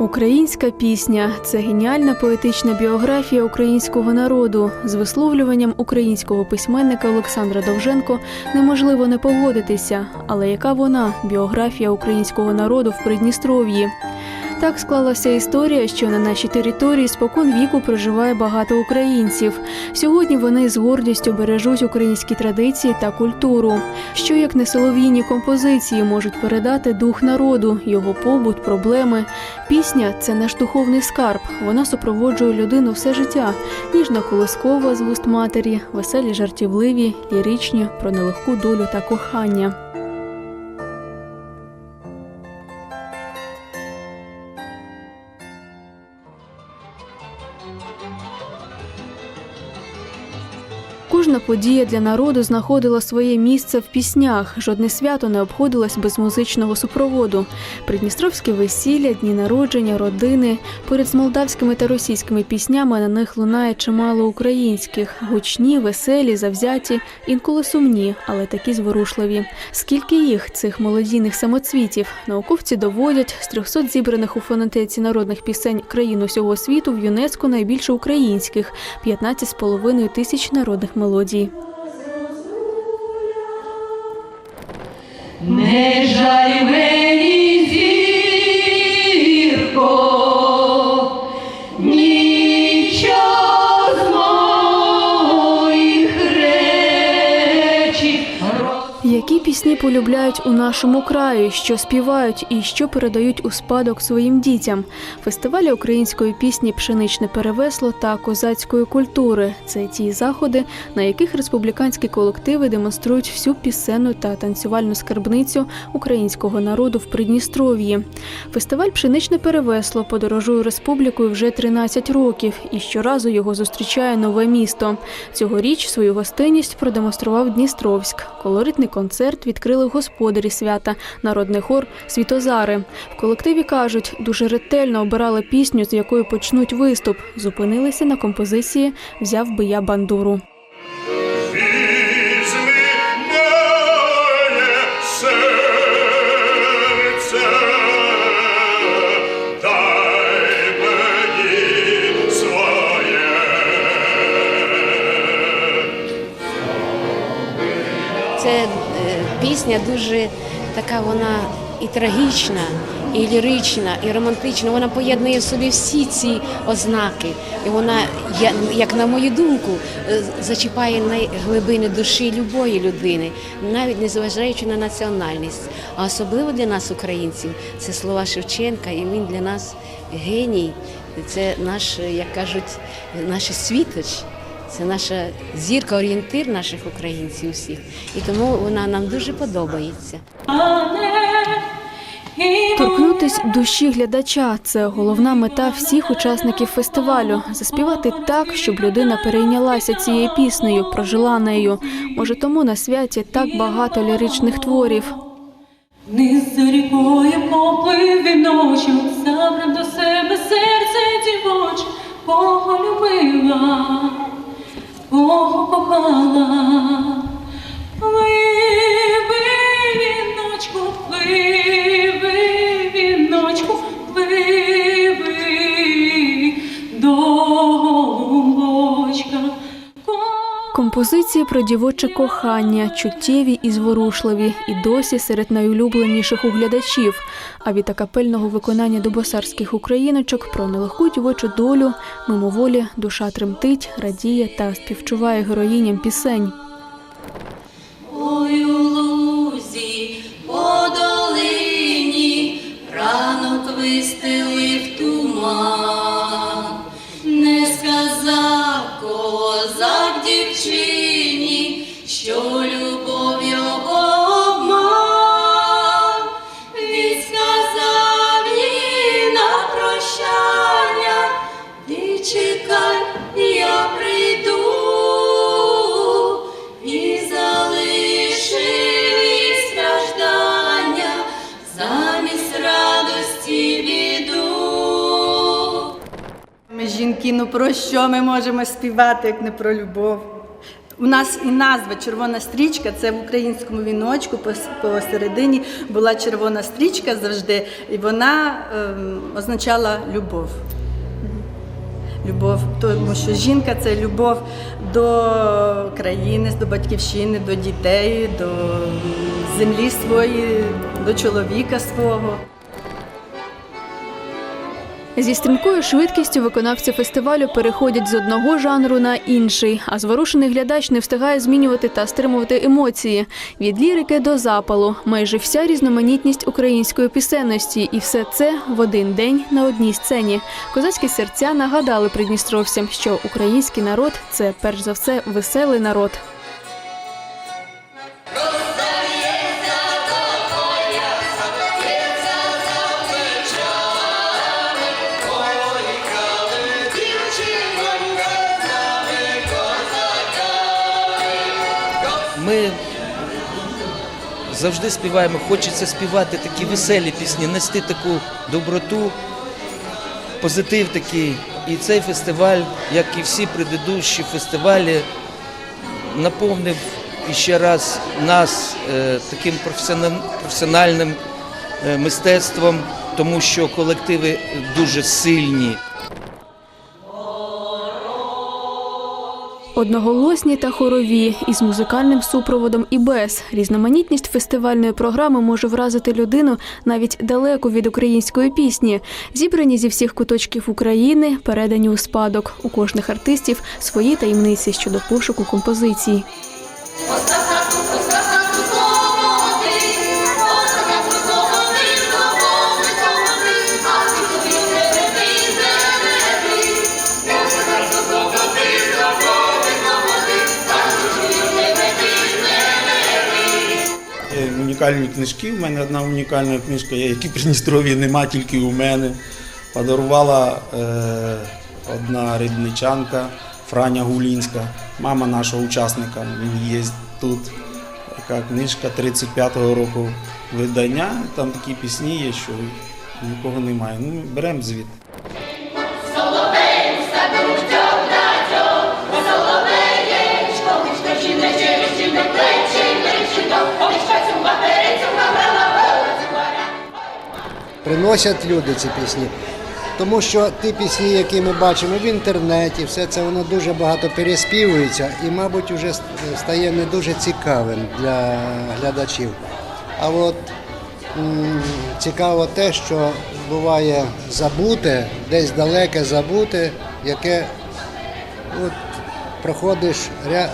Українська пісня це геніальна поетична біографія українського народу. З висловлюванням українського письменника Олександра Довженко неможливо не погодитися. Але яка вона біографія українського народу в Придністров'ї? Так склалася історія, що на нашій території спокон віку проживає багато українців. Сьогодні вони з гордістю бережуть українські традиції та культуру. Що як не солов'їні композиції можуть передати дух народу, його побут, проблеми. Пісня це наш духовний скарб. Вона супроводжує людину все життя. Ніжна колискова з вуст матері, веселі жартівливі, ліричні про нелегку долю та кохання. Подія для народу знаходила своє місце в піснях. Жодне свято не обходилось без музичного супроводу. Придністровське весілля, дні народження, родини. Поряд з молдавськими та російськими піснями на них лунає чимало українських, гучні, веселі, завзяті, інколи сумні, але такі зворушливі. Скільки їх, цих молодійних самоцвітів, науковці доводять з 300 зібраних у фонотеці народних пісень країн усього світу в ЮНЕСКО найбільше українських 15,5 тисяч народних мелодій. aqui. Neja e Які пісні полюбляють у нашому краї, що співають і що передають у спадок своїм дітям? Фестивалі української пісні Пшеничне перевесло та козацької культури це ті заходи, на яких республіканські колективи демонструють всю пісенну та танцювальну скарбницю українського народу в Придністров'ї. Фестиваль Пшеничне перевесло подорожує республікою вже 13 років, і щоразу його зустрічає нове місто. Цьогоріч свою гостинність продемонстрував Дністровськ. Колоритний концерт відкрили господарі свята, народний хор Світозари. В колективі кажуть, дуже ретельно обирали пісню, з якої почнуть виступ. Зупинилися на композиції Взяв би я бандуру. Пісня дуже така, вона і трагічна, і лірична, і романтична. Вона поєднує в собі всі ці ознаки. І вона, як на мою думку, е, зачіпає найглибини душі любої людини, навіть незважаючи на національність. А особливо для нас, українців, це слова Шевченка, і він для нас геній. Це наш, е, як кажуть, наш світоч. Це наша зірка, орієнтир наших українців всіх. І тому вона нам дуже подобається. Торкнутись душі глядача це головна мета всіх учасників фестивалю. Заспівати так, щоб людина перейнялася цією піснею, прожила нею. Може, тому на святі так багато ліричних творів. Низ за рікою поплив віночок, забрав до себе серце дівоче, Бога Бога кохала. Пливи, віночку, пливи, Композиції про дівоче кохання, чуттєві і зворушливі, і досі серед найулюбленіших у глядачів. А від акапельного виконання добосарських україночок про нелегку дівочу долю мимоволі душа тремтить, радіє та співчуває героїням пісень. Жінки, ну про що ми можемо співати, як не про любов? У нас і назва червона стрічка. Це в українському віночку посередині була червона стрічка завжди, і вона ем, означала любов. Любов, тому що жінка це любов до країни, до батьківщини, до дітей, до землі своєї, до чоловіка свого. Зі стрімкою швидкістю виконавці фестивалю переходять з одного жанру на інший, а зворушений глядач не встигає змінювати та стримувати емоції від лірики до запалу. Майже вся різноманітність української пісенності, і все це в один день на одній сцені. Козацькі серця нагадали придністровцям, що український народ це перш за все веселий народ. Ми завжди співаємо, хочеться співати такі веселі пісні, нести таку доброту, позитив такий. І цей фестиваль, як і всі предыдущі фестивалі, наповнив іще раз нас е, таким професіональним е, мистецтвом, тому що колективи дуже сильні. Одноголосні та хорові із музикальним супроводом і без різноманітність фестивальної програми може вразити людину навіть далеко від української пісні. Зібрані зі всіх куточків України, передані у спадок. У кожних артистів свої таємниці щодо пошуку композицій. Унікальні книжки. У мене одна унікальна книжка які Придністров'ї нема тільки у мене. Подарувала е, одна рідничанка Франя Гулінська, мама нашого учасника. Він є тут. Така книжка 35-го року видання. Там такі пісні є, що нікого немає. Ну, беремо звідти. Приносять люди ці пісні. Тому що ті пісні, які ми бачимо в інтернеті, все це воно дуже багато переспівується і, мабуть, вже стає не дуже цікавим для глядачів. А от цікаво те, що буває забуте, десь далеке забуте, яке от, проходиш е,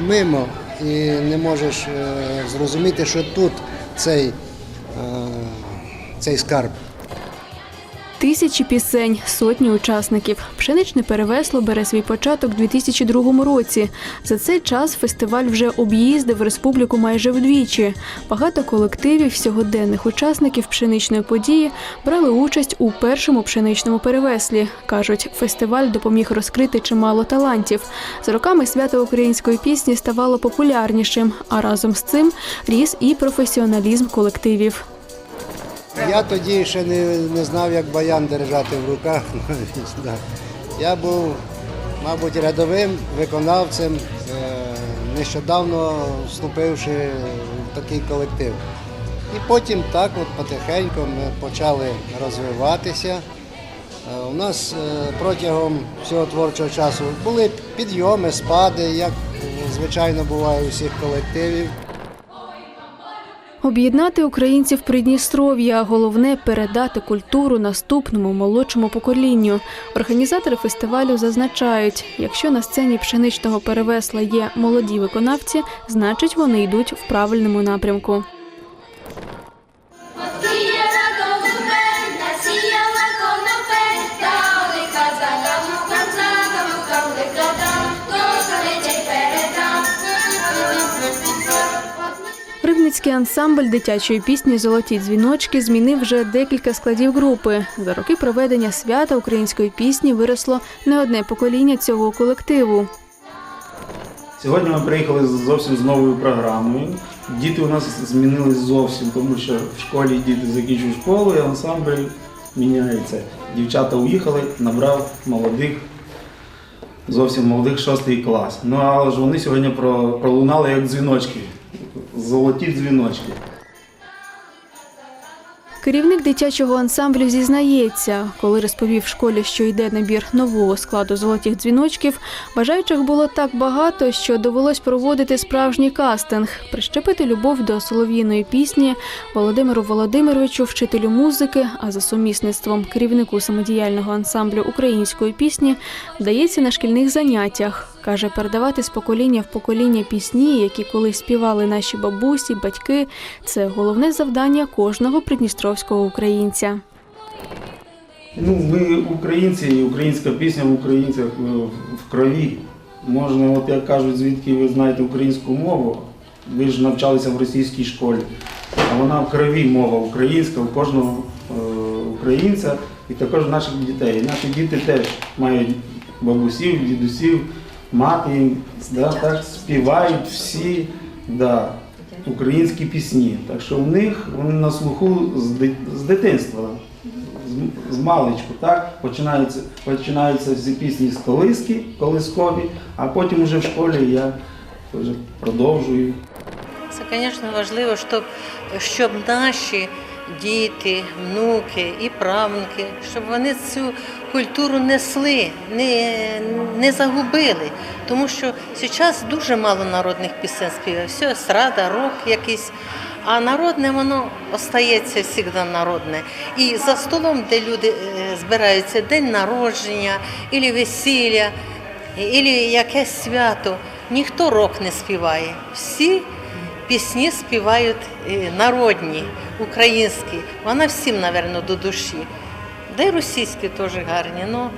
мимо і не можеш е, зрозуміти, що тут цей, е, цей скарб. Тисячі пісень, сотні учасників. Пшеничне перевесло бере свій початок у 2002 році. За цей час фестиваль вже об'їздив республіку майже вдвічі. Багато колективів, сьогоденних учасників пшеничної події брали участь у першому пшеничному перевеслі. кажуть, фестиваль допоміг розкрити чимало талантів. З роками свято української пісні ставало популярнішим, а разом з цим ріс і професіоналізм колективів. Я тоді ще не, не знав, як баян держати в руках. Я був, мабуть, рядовим виконавцем, е, нещодавно вступивши в такий колектив. І потім так от потихеньку ми почали розвиватися. Е, У нас е, протягом всього творчого часу були підйоми, спади, як звичайно буває у всіх колективів. Об'єднати українців Придністров'я, головне передати культуру наступному молодшому поколінню. Організатори фестивалю зазначають, якщо на сцені пшеничного перевесла є молоді виконавці, значить вони йдуть в правильному напрямку. Рибницький ансамбль дитячої пісні Золоті дзвіночки змінив вже декілька складів групи. За роки проведення свята української пісні виросло не одне покоління цього колективу. Сьогодні ми приїхали зовсім з новою програмою. Діти у нас змінились зовсім, тому що в школі діти закінчують школу, і ансамбль міняється. Дівчата уїхали, набрав молодих зовсім молодих шостий клас. Ну але ж вони сьогодні пролунали як дзвіночки, золоті дзвіночки. Керівник дитячого ансамблю зізнається, коли розповів школі, що йде набір нового складу золотих дзвіночків, бажаючих було так багато, що довелось проводити справжній кастинг, прищепити любов до солов'їної пісні Володимиру Володимировичу, вчителю музики, а за сумісництвом керівнику самодіяльного ансамблю української пісні вдається на шкільних заняттях. Каже, передавати з покоління в покоління пісні, які колись співали наші бабусі, батьки, це головне завдання кожного придністровського українця. Ну, ми українці, і українська пісня в українцях е, в крові. Можна, от як кажуть, звідки ви знаєте українську мову, ви ж навчалися в російській школі, а вона в крові мова українська у кожного е, українця і також наших дітей. Наші діти теж мають бабусів, дідусів, мати да, так, співають всі да, українські пісні. Так що в них вони на слуху з, ди- з дитинства з- з маличку, так? Починаються, починаються всі пісні з колиски, колискові, а потім вже в школі я вже продовжую. Це, звісно, важливо, щоб, щоб наші діти, внуки і правнуки, щоб вони цю культуру несли, не, не загубили. Тому що зараз дуже мало народних пісень співає. Все, естрада, рок якийсь. А народне воно остається завжди народне. І за столом, де люди е, збираються, день народження, або весілля, або якесь свято, ніхто рок не співає. Всі пісні співають е, народні, українські. Вона всім, мабуть, до душі. Да й російські теж гарні. Ну,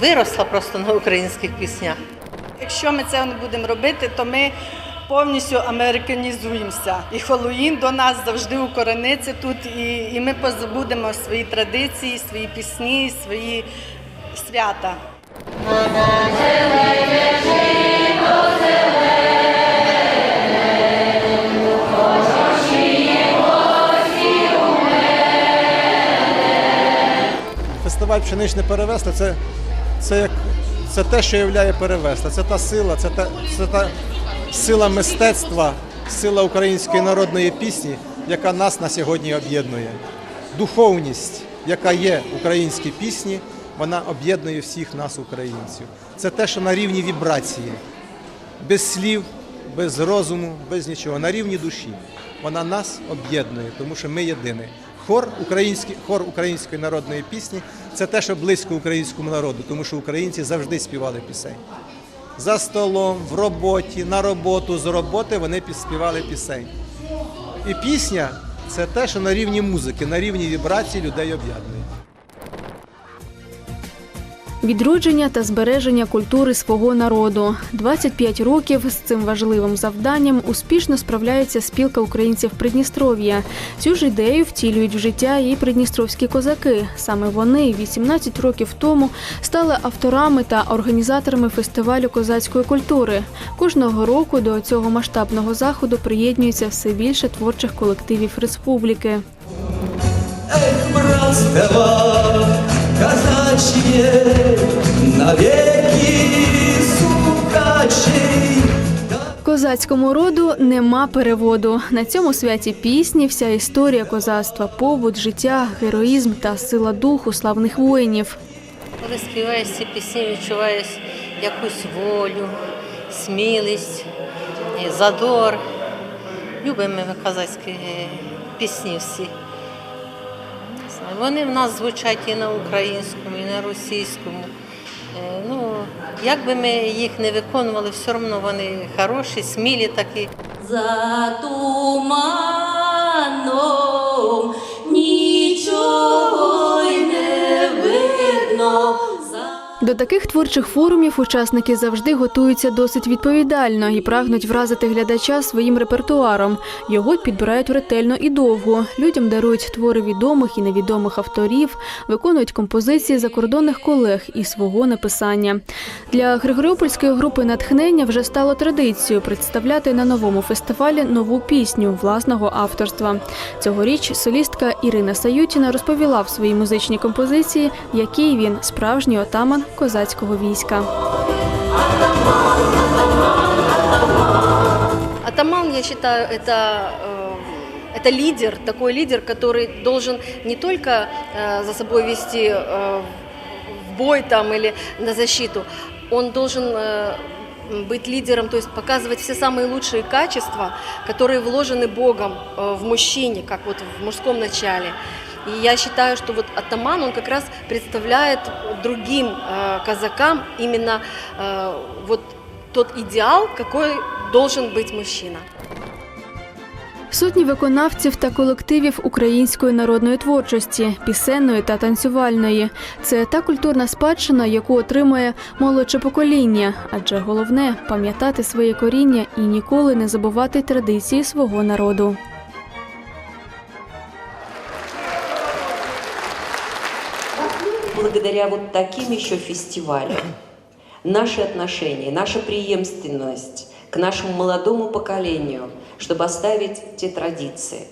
виросла просто на українських піснях. Якщо ми це не будемо робити, то ми повністю американізуємося. І Хеллоуін до нас завжди укорениться тут, і, і ми позабудемо свої традиції, свої пісні, свої свята. Фестиваль пшеничне перевесло це, це, це те, що являє перевесло. Це та сила, це та, це та сила мистецтва, сила української народної пісні, яка нас на сьогодні об'єднує. Духовність, яка є в українській пісні, вона об'єднує всіх нас, українців. Це те, що на рівні вібрації, без слів, без розуму, без нічого, на рівні душі. Вона нас об'єднує, тому що ми єдині. Хор, український, хор української народної пісні це те, що близько українському народу, тому що українці завжди співали пісень. За столом, в роботі, на роботу, з роботи вони співали пісень. І пісня це те, що на рівні музики, на рівні вібрації людей об'єднує. Відродження та збереження культури свого народу. 25 років з цим важливим завданням успішно справляється спілка українців Придністров'я. Цю ж ідею втілюють в життя і придністровські козаки. Саме вони 18 років тому стали авторами та організаторами фестивалю козацької культури. Кожного року до цього масштабного заходу приєднується все більше творчих колективів республіки. Эх, братство казачье, навеки сукачей. Козацькому роду нема переводу. На цьому святі пісні вся історія козацтва, побут, життя, героїзм та сила духу славних воїнів. Коли співаєш ці пісні, відчуваєш якусь волю, смілість, і задор. Любимо ми казацькі е, пісні всі. Не Вони в нас звучать і на українському, і на російському. Е, Ну, як би ми їх не виконували, все одно вони хороші, смілі такі. За туманом нічого й не видно. До таких творчих форумів учасники завжди готуються досить відповідально і прагнуть вразити глядача своїм репертуаром. Його підбирають ретельно і довго. Людям дарують твори відомих і невідомих авторів, виконують композиції закордонних колег і свого написання. Для Григоріопольської групи натхнення вже стало традицією представляти на новому фестивалі нову пісню власного авторства. Цьогоріч солістка Ірина Саютіна розповіла в своїй музичній композиції, який він справжній отаман козацького війська. Атаман, я считаю, это, э, это лидер, такой лидер, который должен не только э, за собой вести э, в бой там или на защиту, он должен быть лидером, то есть показывать все самые лучшие качества, которые вложены Богом в мужчине, как вот в мужском начале. И я считаю, что вот атаман, он как раз представляет другим э, казакам именно э, вот тот идеал, какой должен быть мужчина. Сотні виконавців та колективів української народної творчості, пісенної та танцювальної. Це та культурна спадщина, яку отримує молодше покоління. Адже головне пам'ятати своє коріння і ніколи не забувати традиції свого народу. Благодаря вот таким еще фестивалям наши отношения, наша преемственность к нашему молодому поколению, чтобы оставить те традиции,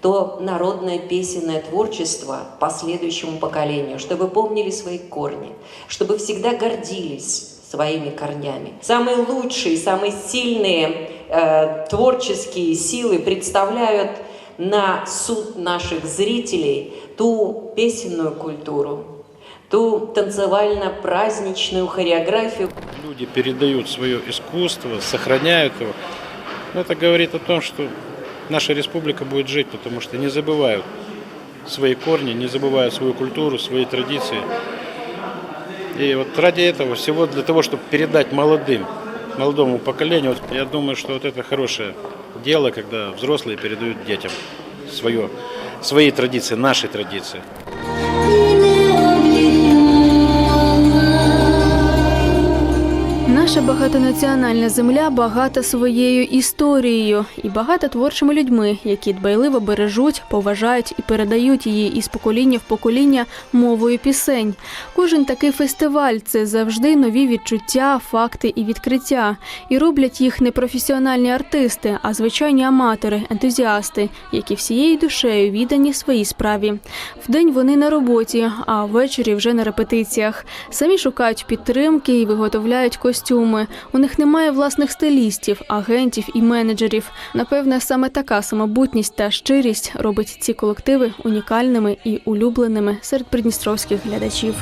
то народное песенное творчество последующему поколению, чтобы помнили свои корни, чтобы всегда гордились своими корнями. Самые лучшие, самые сильные э, творческие силы представляют на суд наших зрителей ту песенную культуру, ту танцевально-праздничную хореографию. Люди передают свое искусство, сохраняют его. Это говорит о том, что наша республика будет жить, потому что не забывают свои корни, не забывают свою культуру, свои традиции. И вот ради этого всего, для того, чтобы передать молодым, молодому поколению, вот я думаю, что вот это хорошее дело, когда взрослые передают детям свое, свои традиции, наши традиции. Наша багатонаціональна земля багата своєю історією і багата творчими людьми, які дбайливо бережуть, поважають і передають її із покоління в покоління мовою пісень. Кожен такий фестиваль це завжди нові відчуття, факти і відкриття. І роблять їх не професіональні артисти, а звичайні аматори, ентузіасти, які всією душею віддані своїй справі. Вдень вони на роботі, а ввечері вже на репетиціях. Самі шукають підтримки і виготовляють костюми. У них немає власних стилістів, агентів і менеджерів. Напевне, саме така самобутність та щирість робить ці колективи унікальними і улюбленими серед придністровських глядачів.